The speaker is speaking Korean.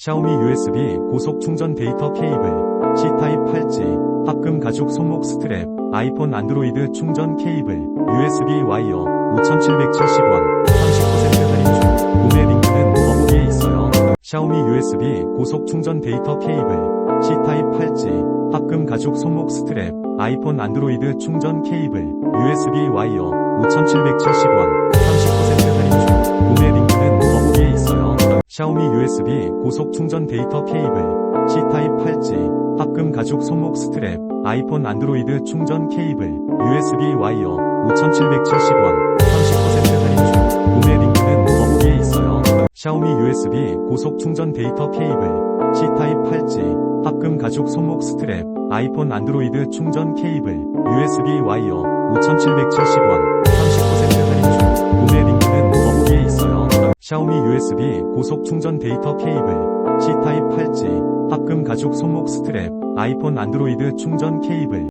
샤오미 USB 고속 충전 데이터 케이블, C타입 8G, 합금 가죽 손목 스트랩, 아이폰 안드로이드 충전 케이블, USB 와이어, 5,770원, 30% 할인 중. 구매 링크는 더보기에 있어요. 샤오미 USB 고속 충전 데이터 케이블, C타입 8G, 합금 가죽 손목 스트랩, 아이폰 안드로이드 충전 케이블, USB 와이어, 5,770원, 샤오미 USB 고속 충전 데이터 케이블, C타입 8G, 합금 가죽 손목 스트랩, 아이폰 안드로이드 충전 케이블, USB 와이어, 5,770원, 30% 할인 중. 구매 링크는 더보기에 있어요. 샤오미 USB 고속 충전 데이터 케이블, C타입 8G, 합금 가죽 손목 스트랩, 아이폰 안드로이드 충전 케이블, USB 와이어, 5,770원, 샤오미 USB 고속 충전 데이터 케이블, C타입 8G, 합금 가죽 손목 스트랩, 아이폰 안드로이드 충전 케이블,